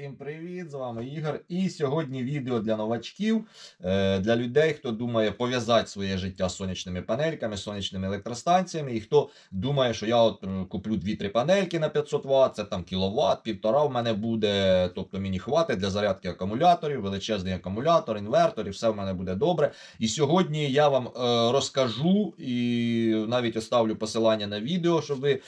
Всім привіт! З вами Ігор. І сьогодні відео для новачків, е, для людей, хто думає пов'язати своє життя з сонячними панельками, сонячними електростанціями, і хто думає, що я от е, куплю 2-3 панельки на 500 Вт, це там кіловат, півтора в мене буде, тобто мені хватить для зарядки акумуляторів, величезний акумулятор, інвертор, і все в мене буде добре. І сьогодні я вам е, розкажу і навіть оставлю посилання на відео, щоб ви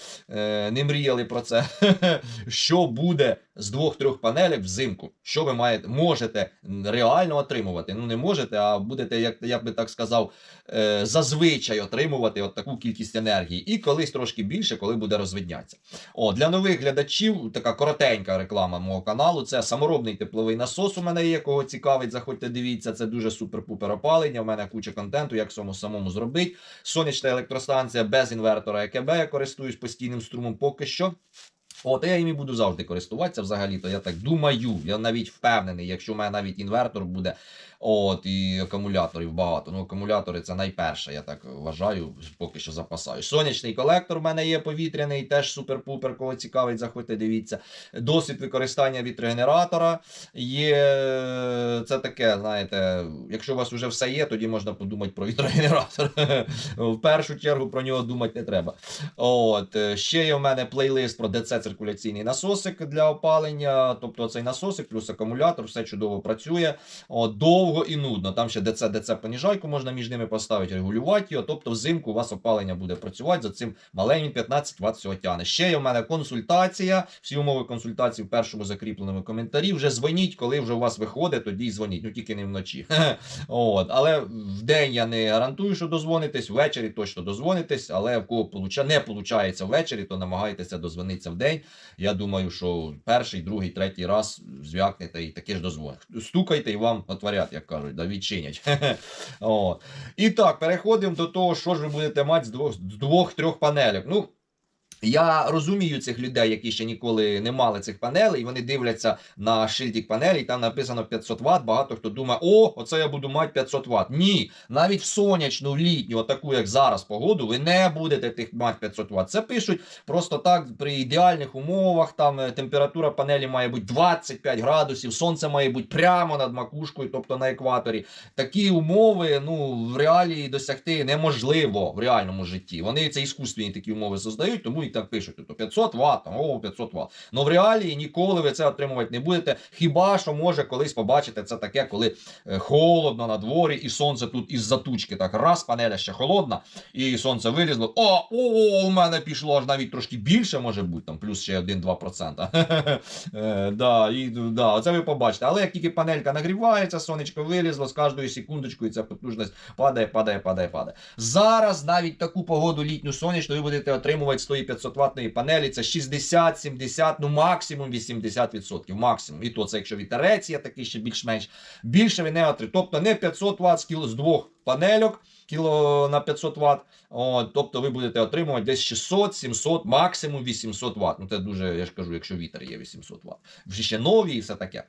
не мріяли про це. Що буде з двох-трьох панелек взимку? Що ви маєте можете реально отримувати? Ну не можете, а будете, як я би так сказав, е, зазвичай отримувати от таку кількість енергії. І колись трошки більше, коли буде розвиднятися. О, для нових глядачів така коротенька реклама мого каналу. Це саморобний тепловий насос. У мене є, кого цікавить, заходьте, дивіться. Це дуже супер-пупер опалення. У мене куча контенту, як цьому самому зробити. Сонячна електростанція без інвертора ЕКБ. Я користуюсь постійним струмом поки що. От я їм буду завжди користуватися взагалі-то. Я так думаю. Я навіть впевнений, якщо в мене навіть інвертор буде, от і акумуляторів багато. Ну, акумулятори це найперше, я так вважаю, поки що запасаю. Сонячний колектор в мене є повітряний, теж супер-пупер, кого цікавить, заходьте, дивіться. Досвід використання вітрогенератора є. Це таке, знаєте, якщо у вас вже все є, тоді можна подумати про вітрогенератор. В першу чергу про нього думати не треба. От ще є в мене плейлист про ДЦ циркуляційний насосик для опалення. Тобто цей насосик плюс акумулятор, все чудово працює. От, довго і нудно. Там ще ДЦ, ДЦ понижайку можна між ними поставити, регулювати його. Тобто взимку у вас опалення буде працювати за цим маленьким 15 Вт всього тяне. Ще є в мене консультація. Всі умови консультації в першому закріпленому коментарі. Вже дзвоніть, коли вже у вас виходить, тоді й дзвоніть. Ну тільки не вночі. От, але в день я не гарантую, що дозвонитесь. Ввечері точно дозвонитесь, але в кого не виходить ввечері, то намагайтеся дозвонитися в день. Я думаю, що перший, другий, третій раз зв'якнете і таке ж дозвонить. Стукайте і вам отворять, як кажуть, да, відчинять. О. І так, переходимо до того, що ж ви будете мати з двох- з двох-трьох панелек. Ну, я розумію цих людей, які ще ніколи не мали цих панелей, і вони дивляться на шильдик панелі, там написано 500 Вт. Багато хто думає, о, оце я буду мати 500 Вт. Ні, навіть в сонячну, літню, отаку, як зараз, погоду, ви не будете тих мати 500 Вт. Це пишуть просто так при ідеальних умовах. Там е, температура панелі має бути 25 градусів, сонце має бути прямо над макушкою, тобто на екваторі. Такі умови ну, в реалії досягти неможливо в реальному житті. Вони це іскусственні такі умови создають, тому і так пишуть. Тобто 500 Вт, там, о, 500 Вт. Но в реалії ніколи ви це отримувати не будете. Хіба що може колись побачите це таке, коли е, холодно на дворі, і сонце тут із затучки. Так раз, панеля ще холодна, і сонце вилізло. О, о, у мене пішло аж навіть трошки більше, може бути, там плюс ще 1-2%. Е, да, і, да, це ви побачите. Але як тільки панелька нагрівається, сонечко вилізло, з кожною секундочкою ця потужність падає, падає, падає, падає. Зараз навіть таку погоду літню сонячну ви будете отримувати з тої 500 ватної панелі. Це 60, 70, ну максимум 80%. Максимум. І то це якщо вітерець є такий ще більш-менш. Більше ви не отримаєте. Тобто не 500 Вт з двох панельок кіло на 500 Вт. Тобто ви будете отримувати десь 600, 700, максимум 800 Вт. Ну це дуже, я ж кажу, якщо вітер є 800 Вт. Вже ще нові і все таке.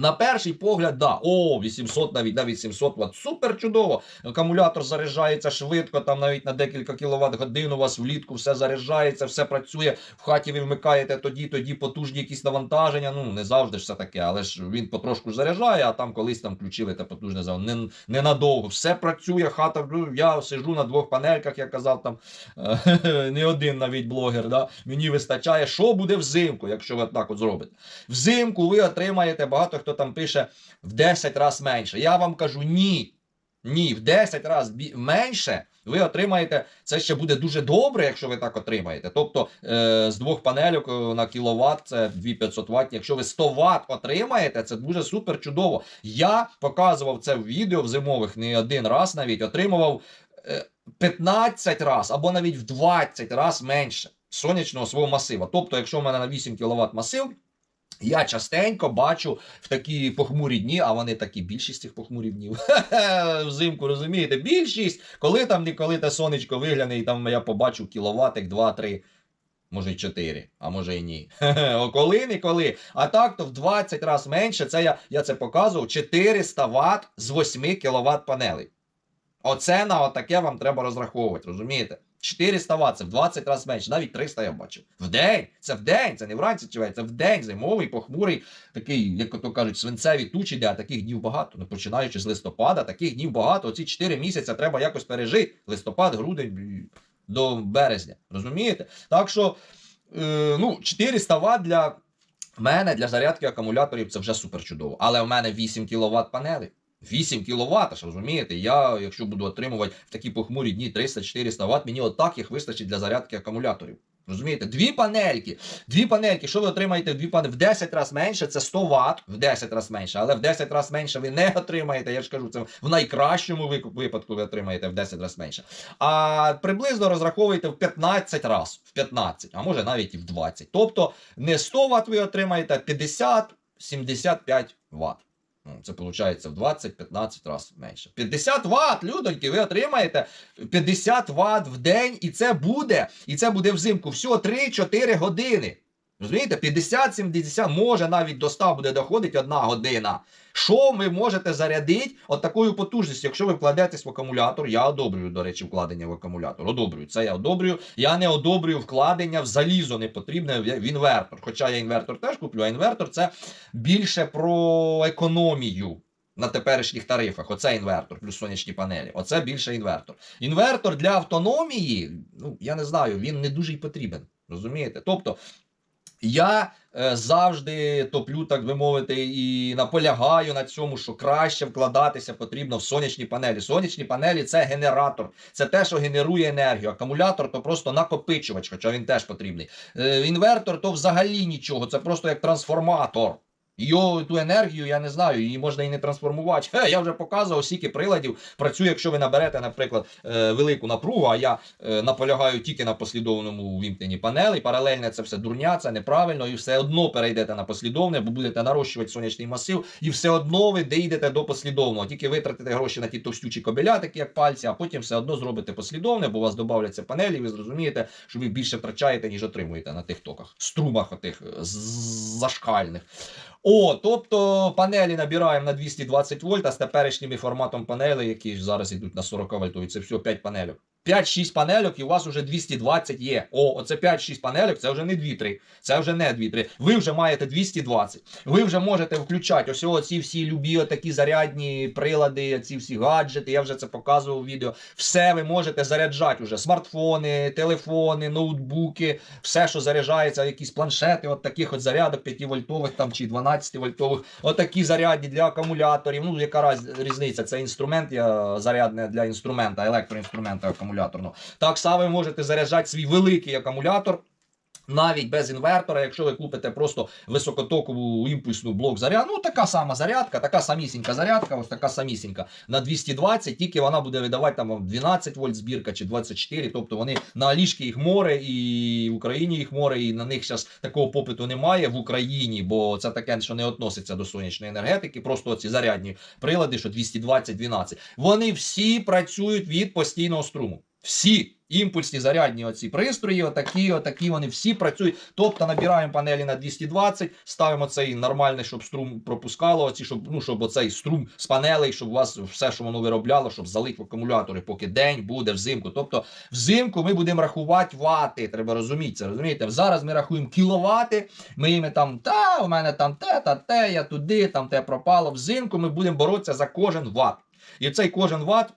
На перший погляд, да, о, 800 навіть навіть 700 Вт. Супер чудово. Акумулятор заряджається швидко, там навіть на декілька кіловат годин у вас влітку все заряджається, все працює. В хаті ви вмикаєте тоді, тоді потужні якісь навантаження. Ну не завжди ж все таке, але ж він потрошку заряджає, а там колись там включили те потужне завантаження. Не, ненадовго. Все працює, хата. ну, Я сижу на двох панельках, як казав там е, не один навіть блогер. Да? Мені вистачає, що буде взимку, якщо ви так от зробите. Взимку ви отримаєте багато хто там пише в 10 разів менше. Я вам кажу ні. Ні, в 10 разів менше ви отримаєте. Це ще буде дуже добре, якщо ви так отримаєте. Тобто е, з двох панельок е, на кіловат це 2500 Вт. Якщо ви 100 Вт отримаєте, це дуже супер чудово. Я показував це в відео в зимових не один раз навіть отримував е, 15 разів або навіть в 20 разів менше сонячного свого масива. Тобто, якщо в мене на 8 кВт масив. Я частенько бачу в такі похмурі дні, а вони такі більшість цих похмурих днів. Взимку, розумієте? Більшість, коли там ніколи те сонечко вигляне, і там я побачу кіловатик, 2-3. Може й 4, а може й ні. коли ніколи. А так то в 20 разів менше. Це я, я це показував. 400 Вт з 8 кВт панелей. Оце на отаке вам треба розраховувати, розумієте? 400 Вт, це в 20 разів менше, навіть 300 я бачив. В день, це в день, це не вранці чи це в день, зимовий, похмурий, такий, як то кажуть, свинцеві тучі, де таких днів багато. Ну, починаючи з листопада, таких днів багато. Оці 4 місяці треба якось пережити. Листопад, грудень до березня. Розумієте? Так що, е, ну, 400 Вт для мене, для зарядки акумуляторів, це вже супер чудово. Але в мене 8 кВт панелей. 8 кВт, ж розумієте? Я, якщо буду отримувати в такі похмурі дні 300-400 Вт, мені отак їх вистачить для зарядки акумуляторів. Розумієте? Дві панельки. Дві панельки. Що ви отримаєте в дві панельки? В 10 разів менше, це 100 Вт, в 10 разів менше, але в 10 разів менше ви не отримаєте. Я ж кажу, це в найкращому випадку ви отримаєте в 10 разів менше. А приблизно розраховуєте в 15 разів, в 15, а може навіть і в 20. Тобто не 100 Вт ви отримаєте, а 50-75 Вт. Ну, Це виходить в 20-15 разів менше. 50 Вт, людоньки, ви отримаєте 50 Вт в день, і це буде. І це буде взимку всього 3-4 години. Розумієте, 50-70, може навіть до 100 буде доходити одна година. Що ви можете зарядити от такою потужністю, якщо ви вкладетесь в акумулятор? Я одобрюю, до речі, вкладення в акумулятор. Одобрюю. Це я одобрюю. Я не одобрюю вкладення в залізо не потрібне в інвертор. Хоча я інвертор теж куплю, а інвертор це більше про економію. На теперішніх тарифах, оце інвертор, плюс сонячні панелі. Оце більше інвертор. Інвертор для автономії, ну я не знаю, він не дуже й потрібен. Розумієте? Тобто я е, завжди топлю, так би мовити, і наполягаю на цьому, що краще вкладатися потрібно в сонячні панелі. Сонячні панелі це генератор, це те, що генерує енергію. Акумулятор то просто накопичувач, хоча він теж потрібний. Е, інвертор то взагалі нічого, це просто як трансформатор. Його ту енергію, я не знаю, її можна і не трансформувати. Хе, я вже показував, скільки приладів працює, якщо ви наберете, наприклад, е, велику напругу, а я е, наполягаю тільки на послідовному вімкненні панелей. Паралельне це все дурня, це неправильно, і все одно перейдете на послідовне, бо будете нарощувати сонячний масив, і все одно ви дійдете до послідовного. Тільки витратите гроші на ті товстючі кобеля, такі як пальці, а потім все одно зробите послідовне, бо у вас додавляться панелі, і ви зрозумієте, що ви більше втрачаєте, ніж отримуєте на тих токах, струмах отих зашкальних. О, тобто панелі набираємо на 220 вольт, а з теперішнім форматом панелей, які зараз йдуть на 40 вольтові, це все 5 панельок. 5-6 панельок і у вас вже 220 є. О, оце 5-6 панельок, це вже не 2-3. Це вже не 2-3. Ви вже маєте 220. Ви вже можете включати ось оці всі любі такі зарядні прилади, ці всі гаджети. Я вже це показував у відео. Все ви можете заряджати вже. Смартфони, телефони, ноутбуки, все, що заряджається, якісь планшети, от таких от зарядок 5 вольтових там чи 12 вольтових. Отакі зарядні для акумуляторів. Ну, яка різниця? Це інструмент, я зарядне для інструмента, електроінструмента акумуляторного. Так само ви можете заряджати свій великий акумулятор. Навіть без інвертора, якщо ви купите просто високотокову імпульсну блок заряд, ну така сама зарядка, така самісінька зарядка, ось така самісінька на 220, тільки вона буде видавати там вам 12 вольт збірка чи 24. Тобто вони на Алішки їх море, і в Україні їх море, і на них зараз такого попиту немає в Україні, бо це таке, що не относиться до сонячної енергетики. Просто ці зарядні прилади, що 220-12. Вони всі працюють від постійного струму. Всі імпульсні зарядні оці пристрої, отакі, отакі, вони всі працюють. Тобто набираємо панелі на 220, ставимо цей нормальний, щоб струм пропускало, оці, щоб, ну, щоб оцей струм з панелей, щоб у вас все, що воно виробляло, щоб залить в акумулятори, поки день буде взимку. Тобто взимку ми будемо рахувати вати. Треба розуміти це. Розумієте? Зараз ми рахуємо кіловати. Ми їм там, та, у мене там те, та те, я туди, там те пропало. Взимку ми будемо боротися за кожен ват. І цей кожен ват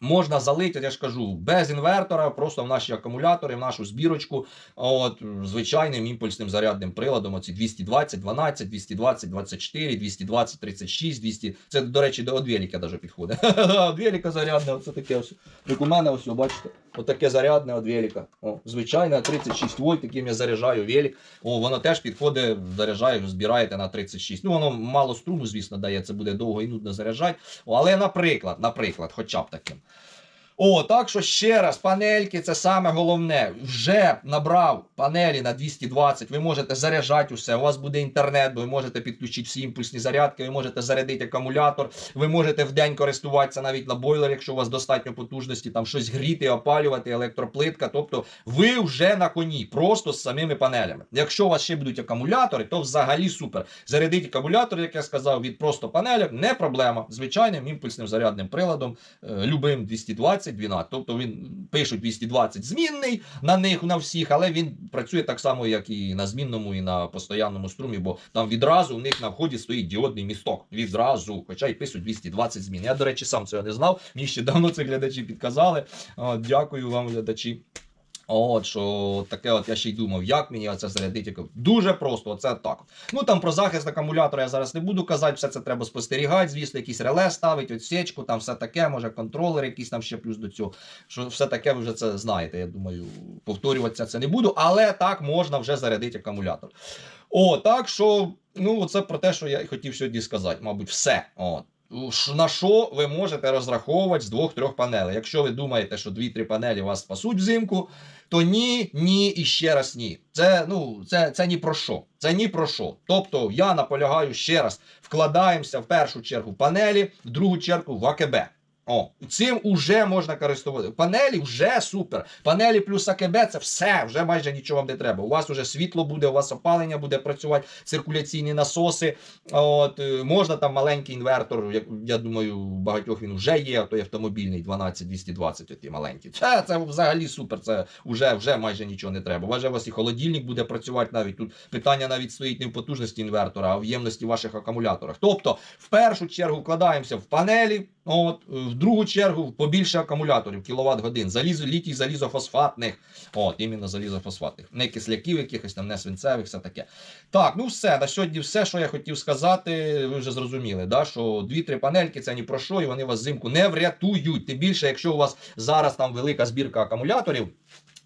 можна залити, я ж кажу, без інвертора, просто в наші акумулятори, в нашу збірочку, от, звичайним імпульсним зарядним приладом. Оці 220, 12, 220, 24, 220, 36, 200. Це, до речі, до одвіліка навіть підходить. Одвіліка зарядне, оце таке ось. Як у мене ось, бачите, отаке зарядне одвіліка. О, звичайне 36 вольт, яким я заряджаю велик. О, воно теж підходить, заряджаю, збираєте на 36. Ну, воно мало струму, звісно, дає, це буде довго і нудно заряджати. Але, наприклад, наприклад, хоча б таким. О, так що ще раз, панельки це саме головне. Вже набрав панелі на 220, ви можете заряджати усе. У вас буде інтернет, ви можете підключити всі імпульсні зарядки, ви можете зарядити акумулятор, ви можете в день користуватися навіть на бойлер, якщо у вас достатньо потужності, там щось гріти, опалювати, електроплитка. Тобто ви вже на коні, просто з самими панелями. Якщо у вас ще будуть акумулятори, то взагалі супер. Зарядити акумулятор, як я сказав, від просто панелек, не проблема. Звичайним імпульсним зарядним приладом, е, любим 220. 220, 12. Тобто він пишуть 220 змінний на них на всіх, але він працює так само, як і на змінному, і на постоянному струмі, бо там відразу у них на вході стоїть діодний місток. Відразу, хоча й пишуть 220 змін. Я, до речі, сам цього не знав. Мені ще давно це глядачі підказали. Дякую вам, глядачі. От що таке, от я ще й думав, як мені оце зарядити. Дуже просто, оце так. Ну там про захист акумулятора я зараз не буду казати, все це треба спостерігати. Звісно, якісь реле ставить, отсічку, там все таке, може контролер якийсь там ще плюс до цього. Що все таке ви вже це знаєте. Я думаю, повторюватися це не буду, але так можна вже зарядити акумулятор. О, так що, ну, це про те, що я хотів сьогодні сказати, мабуть, все. От. На що ви можете розраховувати з двох-трьох панелей? Якщо ви думаєте, що дві-три панелі вас спасуть взимку, то ні, ні і ще раз ні. Це ну це, це ні про що. Це ні про що. Тобто я наполягаю ще раз: вкладаємося в першу чергу панелі, в другу чергу в АКБ. О, цим уже можна користуватися. Панелі вже супер. Панелі плюс АКБ це все, вже майже нічого вам не треба. У вас вже світло буде, у вас опалення буде працювати, циркуляційні насоси. От, е, можна там маленький інвертор, як, я думаю, у багатьох він вже є, той автомобільний 12220, оті маленькі. Це, це взагалі супер, це вже, вже майже нічого не треба. У у вас і холодильник буде працювати навіть. Тут питання навіть стоїть не в потужності інвертора, а в ємності ваших акумуляторах. Тобто, в першу чергу вкладаємося в панелі, от, в другу чергу побільше акумуляторів, кіловат годин, залізо, літій залізофосфатних. От, іменно залізофосфатних. Не кисляків якихось там, не свинцевих, все таке. Так, ну все, на сьогодні все, що я хотів сказати, ви вже зрозуміли, да, що дві-три панельки це ні про що, і вони вас взимку не врятують. Тим більше, якщо у вас зараз там велика збірка акумуляторів.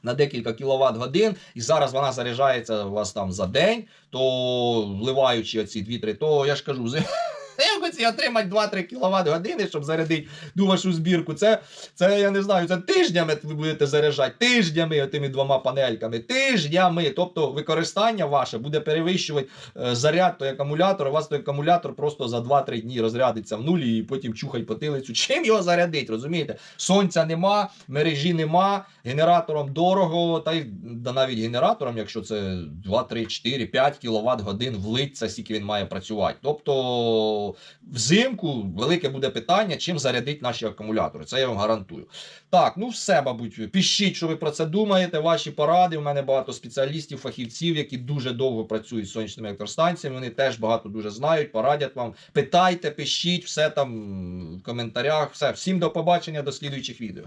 На декілька кіловат годин, і зараз вона заряджається у вас там за день, то вливаючи оці 2-3, то я ж кажу, якось і отримати 2-3 кВт години, щоб зарядити ту вашу збірку. Це, це я не знаю, це тижнями ви будете заряджати, тижнями тими двома панельками, тижнями. Тобто використання ваше буде перевищувати е, заряд той акумулятор. У вас той акумулятор просто за 2-3 дні розрядиться в нулі і потім чухай потилицю. Чим його зарядить, розумієте? Сонця нема, мережі нема, генератором дорого, та й да навіть генератором, якщо це 2, 3, 4, 5 кВт годин влиться, скільки він має працювати. Тобто взимку велике буде питання, чим зарядити наші акумулятори. Це я вам гарантую. Так, ну все, мабуть, пишіть, що ви про це думаєте. Ваші поради. У мене багато спеціалістів, фахівців, які дуже довго працюють з сонячними електростанціями. Вони теж багато дуже знають, порадять вам. Питайте, пишіть, все там в коментарях. Все, всім до побачення, до слідуючих відео.